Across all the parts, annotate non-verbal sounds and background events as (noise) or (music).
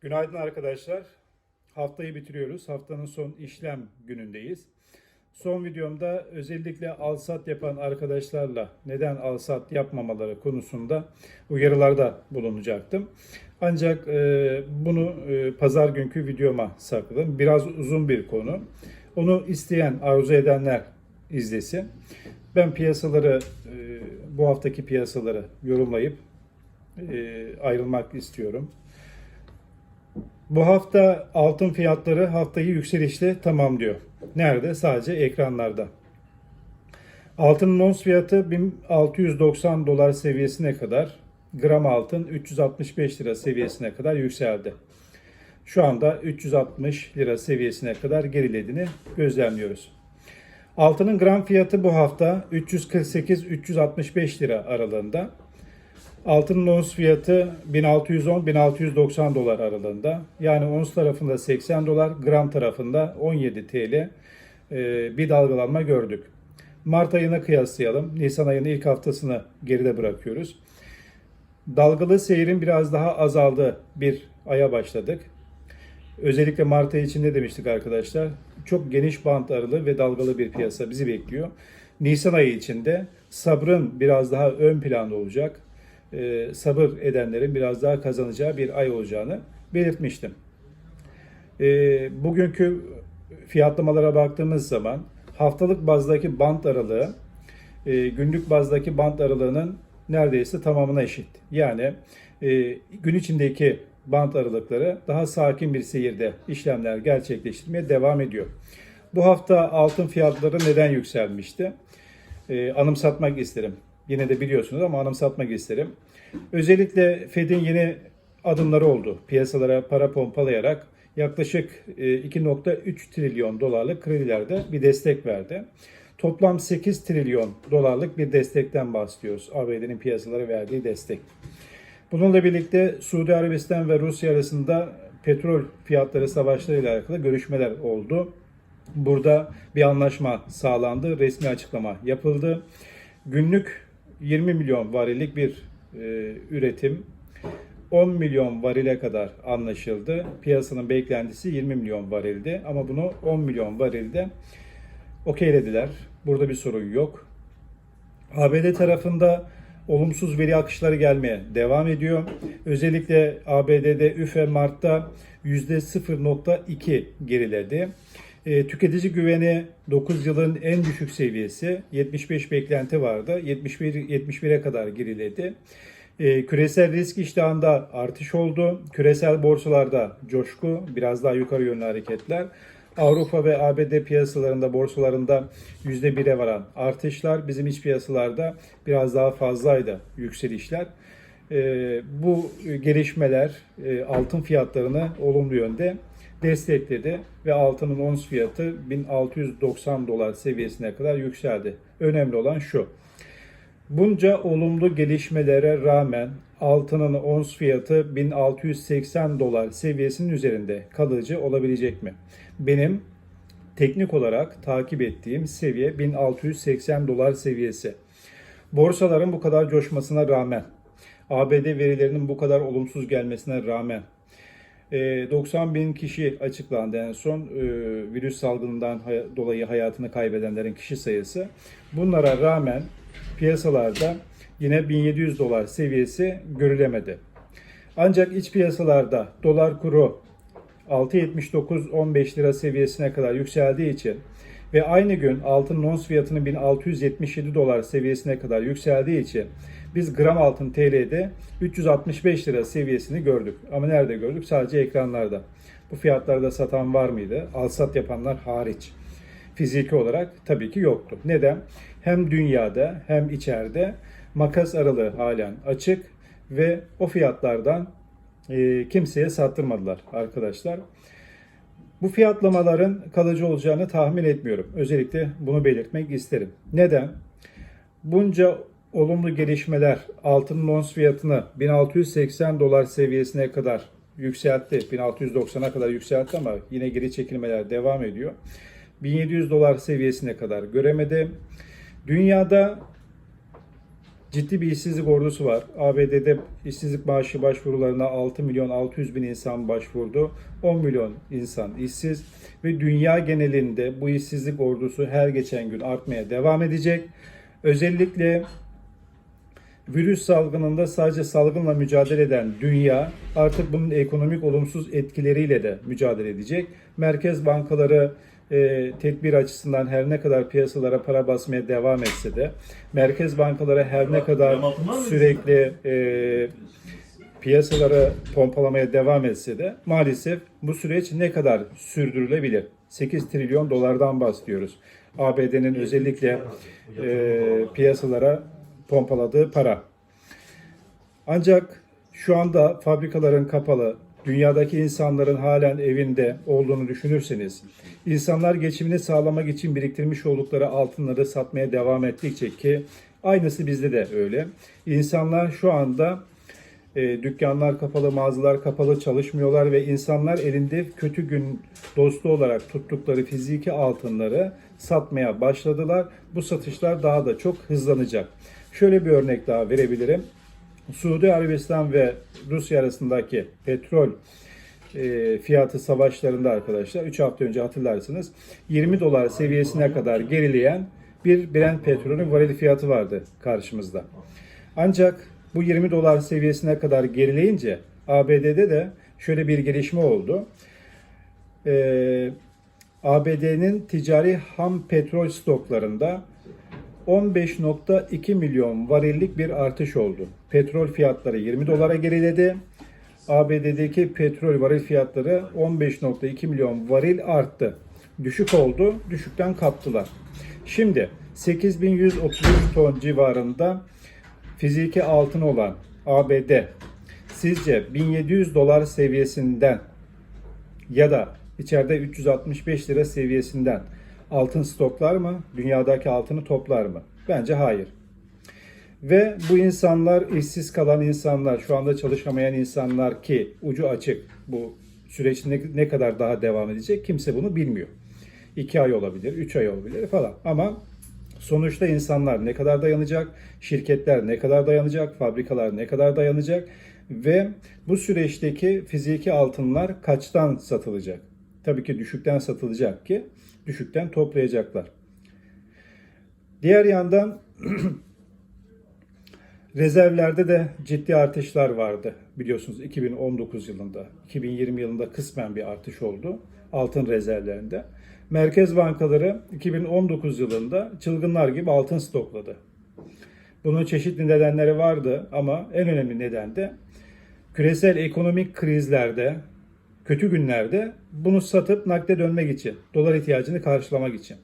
Günaydın arkadaşlar. Haftayı bitiriyoruz. Haftanın son işlem günündeyiz. Son videomda özellikle alsat yapan arkadaşlarla neden alsat yapmamaları konusunda uyarılarda bulunacaktım. Ancak e, bunu e, pazar günkü videoma sakladım. Biraz uzun bir konu. Onu isteyen, arzu edenler izlesin. Ben piyasaları, e, bu haftaki piyasaları yorumlayıp e, ayrılmak istiyorum. Bu hafta altın fiyatları haftayı yükselişte tamamlıyor. Nerede? Sadece ekranlarda. Altının ons fiyatı 1690 dolar seviyesine kadar, gram altın 365 lira seviyesine kadar yükseldi. Şu anda 360 lira seviyesine kadar gerilediğini gözlemliyoruz. Altının gram fiyatı bu hafta 348-365 lira aralığında. Altının ons fiyatı 1610-1690 dolar aralığında. Yani ons tarafında 80 dolar, gram tarafında 17 TL e, bir dalgalanma gördük. Mart ayına kıyaslayalım. Nisan ayının ilk haftasını geride bırakıyoruz. Dalgalı seyrin biraz daha azaldığı bir aya başladık. Özellikle Mart ayı için ne demiştik arkadaşlar? Çok geniş bant aralığı ve dalgalı bir piyasa bizi bekliyor. Nisan ayı içinde sabrın biraz daha ön planda olacak e, sabır edenlerin biraz daha kazanacağı bir ay olacağını belirtmiştim. E, bugünkü fiyatlamalara baktığımız zaman haftalık bazdaki bant aralığı e, günlük bazdaki bant aralığının neredeyse tamamına eşit. Yani e, gün içindeki bant aralıkları daha sakin bir seyirde işlemler gerçekleştirmeye devam ediyor. Bu hafta altın fiyatları neden yükselmişti? E, anımsatmak isterim. Yine de biliyorsunuz ama anımsatmak isterim. Özellikle Fed'in yeni adımları oldu. Piyasalara para pompalayarak yaklaşık 2.3 trilyon dolarlık kredilerde bir destek verdi. Toplam 8 trilyon dolarlık bir destekten bahsediyoruz. ABD'nin piyasalara verdiği destek. Bununla birlikte Suudi Arabistan ve Rusya arasında petrol fiyatları savaşlarıyla alakalı görüşmeler oldu. Burada bir anlaşma sağlandı, resmi açıklama yapıldı. Günlük 20 milyon varillik bir e, üretim 10 milyon varile kadar anlaşıldı. Piyasanın beklentisi 20 milyon varildi ama bunu 10 milyon varilde okeylediler. Burada bir sorun yok. ABD tarafında olumsuz veri akışları gelmeye devam ediyor. Özellikle ABD'de üfe Mart'ta %0.2 geriledi. E, tüketici güveni 9 yılın en düşük seviyesi 75 beklenti vardı. 71 71'e kadar geriledi. E, küresel risk iştahında artış oldu. Küresel borsalarda coşku, biraz daha yukarı yönlü hareketler. Avrupa ve ABD piyasalarında, borsalarında %1'e varan artışlar. Bizim iç piyasalarda biraz daha fazlaydı yükselişler. E, bu gelişmeler e, altın fiyatlarını olumlu yönde destekledi ve altının ons fiyatı 1690 dolar seviyesine kadar yükseldi. Önemli olan şu. Bunca olumlu gelişmelere rağmen altının ons fiyatı 1680 dolar seviyesinin üzerinde kalıcı olabilecek mi? Benim teknik olarak takip ettiğim seviye 1680 dolar seviyesi. Borsaların bu kadar coşmasına rağmen, ABD verilerinin bu kadar olumsuz gelmesine rağmen 90 bin kişi açıklandı en son virüs salgınından dolayı hayatını kaybedenlerin kişi sayısı. Bunlara rağmen piyasalarda yine 1700 dolar seviyesi görülemedi. Ancak iç piyasalarda dolar kuru 6.79-15 lira seviyesine kadar yükseldiği için ve aynı gün altın ons fiyatının 1677 dolar seviyesine kadar yükseldiği için biz gram altın TL'de 365 lira seviyesini gördük. Ama nerede gördük? Sadece ekranlarda. Bu fiyatlarda satan var mıydı? Alsat yapanlar hariç. Fiziki olarak tabii ki yoktu. Neden? Hem dünyada hem içeride makas aralığı halen açık ve o fiyatlardan e, kimseye sattırmadılar arkadaşlar. Bu fiyatlamaların kalıcı olacağını tahmin etmiyorum. Özellikle bunu belirtmek isterim. Neden? Bunca olumlu gelişmeler altının ons fiyatını 1680 dolar seviyesine kadar yükseltti. 1690'a kadar yükseltti ama yine geri çekilmeler devam ediyor. 1700 dolar seviyesine kadar göremedi. Dünyada ciddi bir işsizlik ordusu var. ABD'de işsizlik maaşı başvurularına 6 milyon 600 bin insan başvurdu. 10 milyon insan işsiz ve dünya genelinde bu işsizlik ordusu her geçen gün artmaya devam edecek. Özellikle virüs salgınında sadece salgınla mücadele eden dünya artık bunun ekonomik olumsuz etkileriyle de mücadele edecek. Merkez bankaları e, tedbir açısından her ne kadar piyasalara para basmaya devam etse de merkez bankaları her ne kadar sürekli e, piyasalara pompalamaya devam etse de maalesef bu süreç ne kadar sürdürülebilir? 8 trilyon dolardan bahsediyoruz. ABD'nin özellikle e, piyasalara pompaladığı para. Ancak şu anda fabrikaların kapalı, dünyadaki insanların halen evinde olduğunu düşünürseniz, insanlar geçimini sağlamak için biriktirmiş oldukları altınları satmaya devam ettikçe ki aynısı bizde de öyle. İnsanlar şu anda e, dükkanlar kapalı, mağazalar kapalı, çalışmıyorlar ve insanlar elinde kötü gün dostu olarak tuttukları fiziki altınları satmaya başladılar. Bu satışlar daha da çok hızlanacak. Şöyle bir örnek daha verebilirim. Suudi Arabistan ve Rusya arasındaki petrol e, fiyatı savaşlarında arkadaşlar 3 hafta önce hatırlarsınız 20 dolar seviyesine kadar gerileyen bir Brent petrolün varil fiyatı vardı karşımızda. Ancak bu 20 dolar seviyesine kadar gerileyince ABD'de de şöyle bir gelişme oldu. Ee, ABD'nin ticari ham petrol stoklarında 15.2 milyon varillik bir artış oldu. Petrol fiyatları 20 dolara geriledi. ABD'deki petrol varil fiyatları 15.2 milyon varil arttı. Düşük oldu, düşükten kaptılar. Şimdi 8133 ton civarında fiziki altın olan ABD sizce 1700 dolar seviyesinden ya da içeride 365 lira seviyesinden altın stoklar mı? Dünyadaki altını toplar mı? Bence hayır. Ve bu insanlar işsiz kalan insanlar, şu anda çalışamayan insanlar ki ucu açık bu süreç ne, ne kadar daha devam edecek kimse bunu bilmiyor. 2 ay olabilir, 3 ay olabilir falan. Ama sonuçta insanlar ne kadar dayanacak, şirketler ne kadar dayanacak, fabrikalar ne kadar dayanacak ve bu süreçteki fiziki altınlar kaçtan satılacak? Tabii ki düşükten satılacak ki düşükten toplayacaklar. Diğer yandan (clears throat) rezervlerde de ciddi artışlar vardı. Biliyorsunuz 2019 yılında, 2020 yılında kısmen bir artış oldu altın rezervlerinde. Merkez bankaları 2019 yılında çılgınlar gibi altın stokladı. Bunun çeşitli nedenleri vardı ama en önemli neden de küresel ekonomik krizlerde, kötü günlerde bunu satıp nakde dönmek için, dolar ihtiyacını karşılamak için.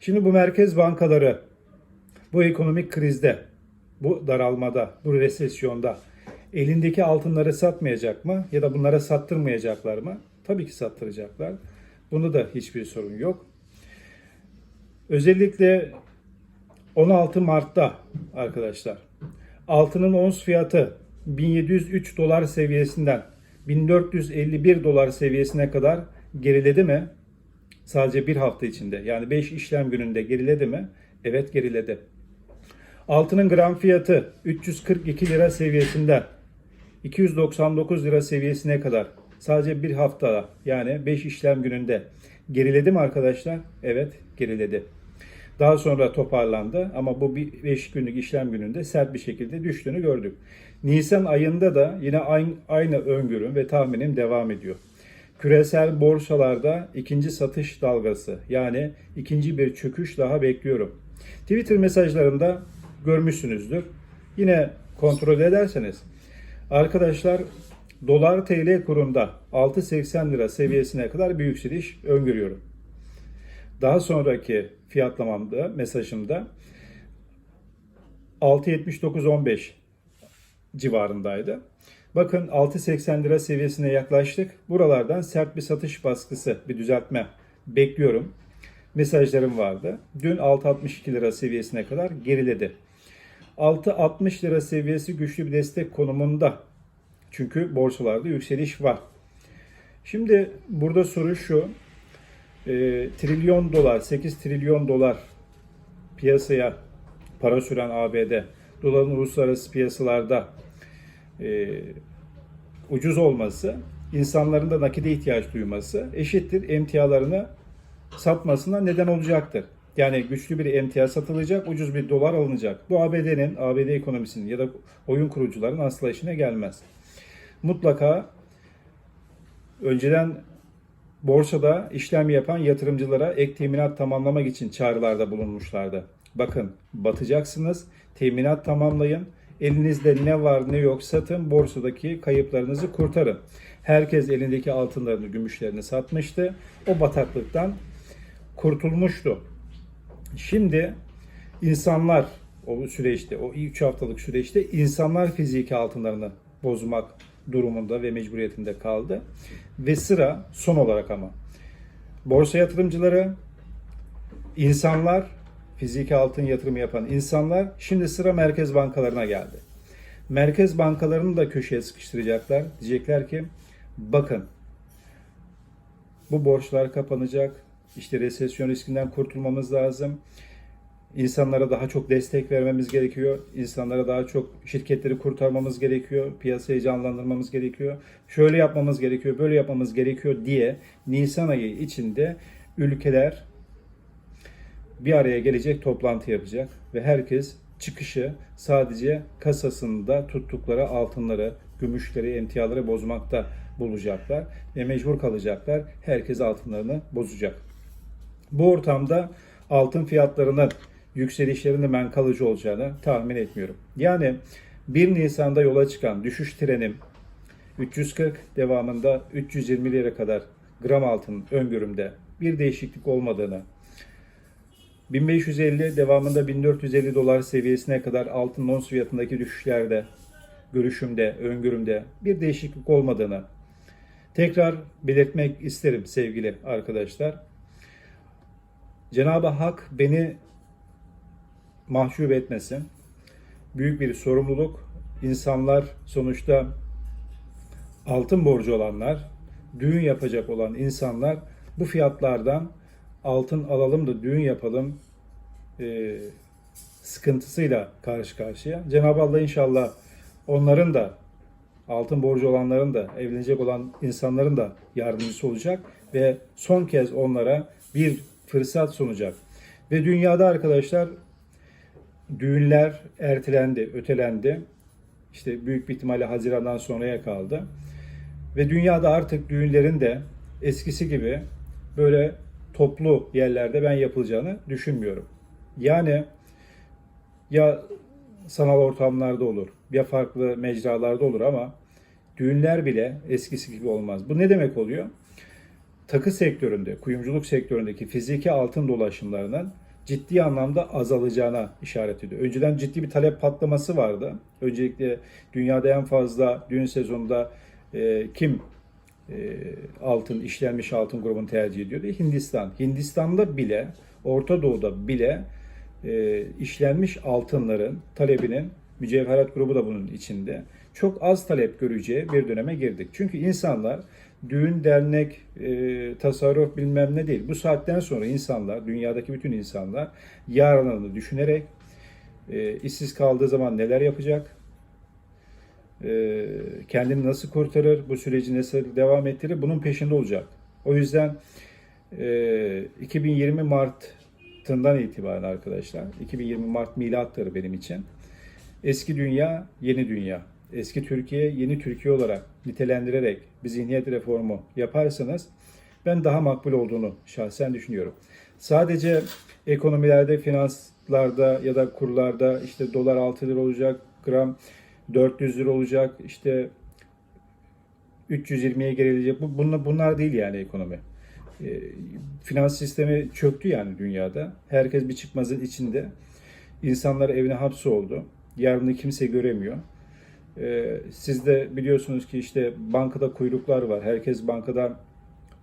Şimdi bu merkez bankaları bu ekonomik krizde, bu daralmada, bu resesyonda elindeki altınları satmayacak mı ya da bunlara sattırmayacaklar mı? Tabii ki sattıracaklar. Bunu da hiçbir sorun yok. Özellikle 16 Mart'ta arkadaşlar altının ons fiyatı 1703 dolar seviyesinden 1451 dolar seviyesine kadar geriledi mi? Sadece bir hafta içinde yani 5 işlem gününde geriledi mi? Evet geriledi. Altının gram fiyatı 342 lira seviyesinden 299 lira seviyesine kadar sadece bir hafta yani 5 işlem gününde geriledi mi arkadaşlar? Evet geriledi. Daha sonra toparlandı ama bu 5 günlük işlem gününde sert bir şekilde düştüğünü gördük. Nisan ayında da yine aynı, aynı öngörüm ve tahminim devam ediyor. Küresel borsalarda ikinci satış dalgası yani ikinci bir çöküş daha bekliyorum. Twitter mesajlarımda görmüşsünüzdür. Yine kontrol ederseniz arkadaşlar dolar TL kurunda 6.80 lira seviyesine kadar bir yükseliş öngörüyorum. Daha sonraki fiyatlamamda, mesajımda 6.79.15 civarındaydı. Bakın 6.80 lira seviyesine yaklaştık. Buralardan sert bir satış baskısı, bir düzeltme bekliyorum. Mesajlarım vardı. Dün 6.62 lira seviyesine kadar geriledi. 6.60 lira seviyesi güçlü bir destek konumunda. Çünkü borsalarda yükseliş var. Şimdi burada soru şu. E, trilyon dolar, 8 trilyon dolar piyasaya para süren ABD doların uluslararası piyasalarda e, ucuz olması, insanların da nakide ihtiyaç duyması eşittir emtialarını satmasına neden olacaktır. Yani güçlü bir emtia satılacak, ucuz bir dolar alınacak. Bu ABD'nin, ABD ekonomisinin ya da oyun kurucuların asla işine gelmez. Mutlaka önceden borsada işlem yapan yatırımcılara ek teminat tamamlamak için çağrılarda bulunmuşlardı. Bakın batacaksınız, teminat tamamlayın, elinizde ne var ne yok satın, borsadaki kayıplarınızı kurtarın. Herkes elindeki altınlarını, gümüşlerini satmıştı. O bataklıktan kurtulmuştu. Şimdi insanlar o süreçte, o 3 haftalık süreçte insanlar fiziki altınlarını bozmak durumunda ve mecburiyetinde kaldı. Ve sıra son olarak ama borsa yatırımcıları, insanlar, fiziki altın yatırımı yapan insanlar şimdi sıra merkez bankalarına geldi. Merkez bankalarını da köşeye sıkıştıracaklar. Diyecekler ki bakın bu borçlar kapanacak. İşte resesyon riskinden kurtulmamız lazım. İnsanlara daha çok destek vermemiz gerekiyor. İnsanlara daha çok şirketleri kurtarmamız gerekiyor. Piyasayı canlandırmamız gerekiyor. Şöyle yapmamız gerekiyor, böyle yapmamız gerekiyor diye Nisan ayı içinde ülkeler bir araya gelecek, toplantı yapacak ve herkes çıkışı sadece kasasında tuttukları altınları, gümüşleri, emtiaları bozmakta bulacaklar ve mecbur kalacaklar. Herkes altınlarını bozacak. Bu ortamda altın fiyatlarının yükselişlerinin ben kalıcı olacağını tahmin etmiyorum. Yani 1 Nisan'da yola çıkan düşüş trenim 340 devamında 320 lira kadar gram altın öngörümde bir değişiklik olmadığını 1550 devamında 1450 dolar seviyesine kadar altın ons fiyatındaki düşüşlerde görüşümde, öngörümde bir değişiklik olmadığını tekrar belirtmek isterim sevgili arkadaşlar. Cenab-ı Hak beni mahcup etmesin. Büyük bir sorumluluk. İnsanlar sonuçta altın borcu olanlar, düğün yapacak olan insanlar bu fiyatlardan altın alalım da düğün yapalım e, sıkıntısıyla karşı karşıya. Cenab-ı Allah inşallah onların da altın borcu olanların da evlenecek olan insanların da yardımcısı olacak ve son kez onlara bir fırsat sunacak. Ve dünyada arkadaşlar düğünler ertelendi, ötelendi. İşte büyük bir ihtimalle Haziran'dan sonraya kaldı. Ve dünyada artık düğünlerin de eskisi gibi böyle toplu yerlerde ben yapılacağını düşünmüyorum. Yani ya sanal ortamlarda olur, ya farklı mecralarda olur ama düğünler bile eskisi gibi olmaz. Bu ne demek oluyor? Takı sektöründe, kuyumculuk sektöründeki fiziki altın dolaşımlarının ciddi anlamda azalacağına işaret ediyor. Önceden ciddi bir talep patlaması vardı. Öncelikle dünyada en fazla düğün sezonunda e, kim altın, işlenmiş altın grubunu tercih ediyordu? Hindistan. Hindistan'da bile, Orta Doğu'da bile e, işlenmiş altınların talebinin, mücevherat grubu da bunun içinde, çok az talep göreceği bir döneme girdik. Çünkü insanlar düğün, dernek, e, tasarruf bilmem ne değil. Bu saatten sonra insanlar, dünyadaki bütün insanlar yarınlarını düşünerek e, işsiz kaldığı zaman neler yapacak, e, kendini nasıl kurtarır, bu süreci nasıl devam ettirir bunun peşinde olacak. O yüzden e, 2020 Mart'ından itibaren arkadaşlar, 2020 Mart milattır benim için. Eski dünya, yeni dünya. Eski Türkiye, yeni Türkiye olarak nitelendirerek bir zihniyet reformu yaparsanız ben daha makbul olduğunu şahsen düşünüyorum. Sadece ekonomilerde, finanslarda ya da kurlarda işte dolar 6 lira olacak, gram 400 lira olacak, işte 320'ye gerilecek. Bu, bunlar, bunlar değil yani ekonomi. E, finans sistemi çöktü yani dünyada. Herkes bir çıkmazın içinde. İnsanlar evine hapsoldu. Yarını kimse göremiyor. E, siz de biliyorsunuz ki işte bankada kuyruklar var. Herkes bankadan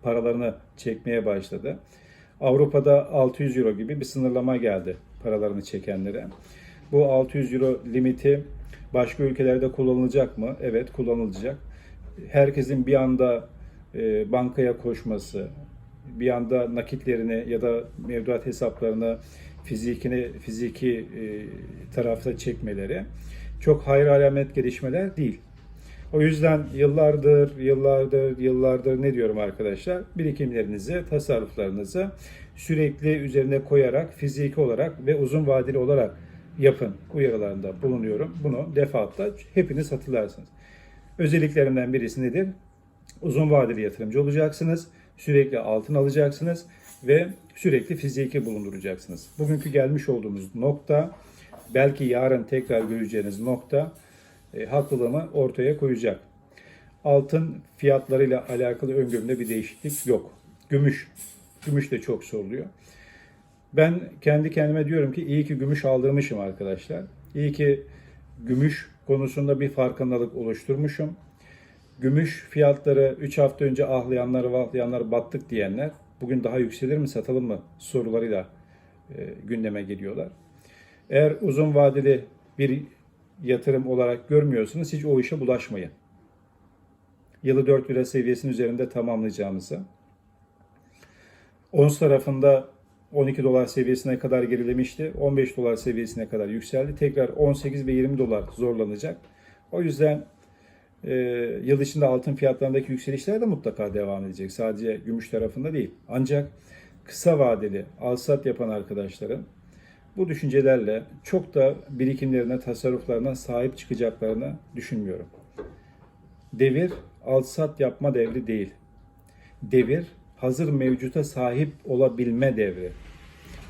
paralarını çekmeye başladı. Avrupa'da 600 euro gibi bir sınırlama geldi paralarını çekenlere. Bu 600 euro limiti başka ülkelerde kullanılacak mı? Evet kullanılacak. Herkesin bir anda e, bankaya koşması, bir anda nakitlerini ya da mevduat hesaplarını fizikini fiziki e, tarafta çekmeleri çok hayır alamet gelişmeler değil. O yüzden yıllardır, yıllardır, yıllardır ne diyorum arkadaşlar? Birikimlerinizi, tasarruflarınızı sürekli üzerine koyarak fiziki olarak ve uzun vadeli olarak yapın uyarılarında bulunuyorum. Bunu defaatle hepiniz hatırlarsınız. Özelliklerinden birisi nedir? Uzun vadeli yatırımcı olacaksınız. Sürekli altın alacaksınız ve sürekli fiziki bulunduracaksınız. Bugünkü gelmiş olduğumuz nokta belki yarın tekrar göreceğiniz nokta e, haklılığımı ortaya koyacak. Altın fiyatlarıyla alakalı öngörümde bir değişiklik yok. Gümüş. Gümüş de çok soruluyor. Ben kendi kendime diyorum ki iyi ki gümüş aldırmışım arkadaşlar. İyi ki gümüş konusunda bir farkındalık oluşturmuşum. Gümüş fiyatları 3 hafta önce ahlayanlar vahlayanlar battık diyenler bugün daha yükselir mi satalım mı sorularıyla e, gündeme geliyorlar. Eğer uzun vadeli bir yatırım olarak görmüyorsanız hiç o işe bulaşmayın. Yılı 4 lira seviyesinin üzerinde tamamlayacağımızı. Ons tarafında 12 dolar seviyesine kadar gerilemişti. 15 dolar seviyesine kadar yükseldi. Tekrar 18 ve 20 dolar zorlanacak. O yüzden e, yıl içinde altın fiyatlarındaki yükselişler de mutlaka devam edecek. Sadece gümüş tarafında değil. Ancak kısa vadeli alsat yapan arkadaşların bu düşüncelerle çok da birikimlerine, tasarruflarına sahip çıkacaklarını düşünmüyorum. Devir alsat yapma devri değil. Devir hazır mevcuta sahip olabilme devri.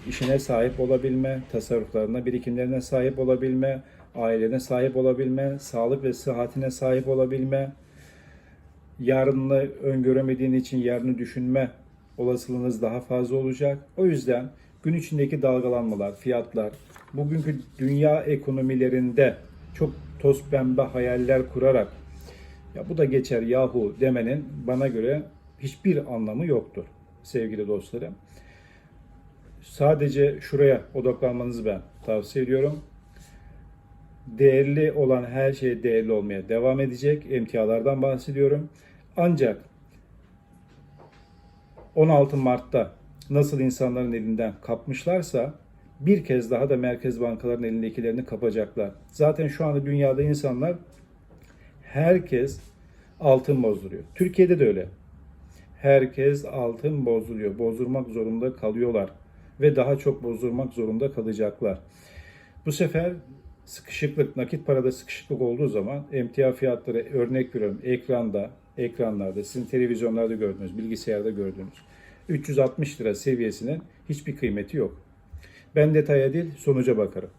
İşine sahip olabilme, tasarruflarına, birikimlerine sahip olabilme, ailene sahip olabilme, sağlık ve sıhhatine sahip olabilme, yarını öngöremediğin için yarını düşünme olasılığınız daha fazla olacak. O yüzden gün içindeki dalgalanmalar, fiyatlar, bugünkü dünya ekonomilerinde çok toz pembe hayaller kurarak ya bu da geçer yahu demenin bana göre hiçbir anlamı yoktur sevgili dostlarım. Sadece şuraya odaklanmanızı ben tavsiye ediyorum. Değerli olan her şey değerli olmaya devam edecek. Emtialardan bahsediyorum. Ancak 16 Mart'ta nasıl insanların elinden kapmışlarsa bir kez daha da merkez bankaların elindekilerini kapacaklar. Zaten şu anda dünyada insanlar herkes altın bozduruyor. Türkiye'de de öyle. Herkes altın bozduruyor. Bozdurmak zorunda kalıyorlar ve daha çok bozdurmak zorunda kalacaklar. Bu sefer sıkışıklık, nakit parada sıkışıklık olduğu zaman emtia fiyatları örnek veriyorum ekranda, ekranlarda, sizin televizyonlarda gördüğünüz, bilgisayarda gördüğünüz 360 lira seviyesinin hiçbir kıymeti yok. Ben detaya değil sonuca bakarım.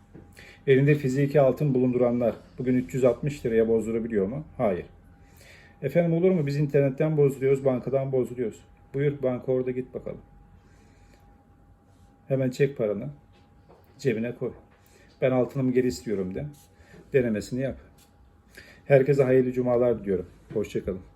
Elinde fiziki altın bulunduranlar bugün 360 liraya bozdurabiliyor mu? Hayır. Efendim olur mu? Biz internetten bozduruyoruz, bankadan bozduruyoruz. Buyur banka orada git bakalım. Hemen çek paranı. Cebine koy. Ben altınımı geri istiyorum de. Denemesini yap. Herkese hayırlı cumalar diliyorum. Hoşçakalın.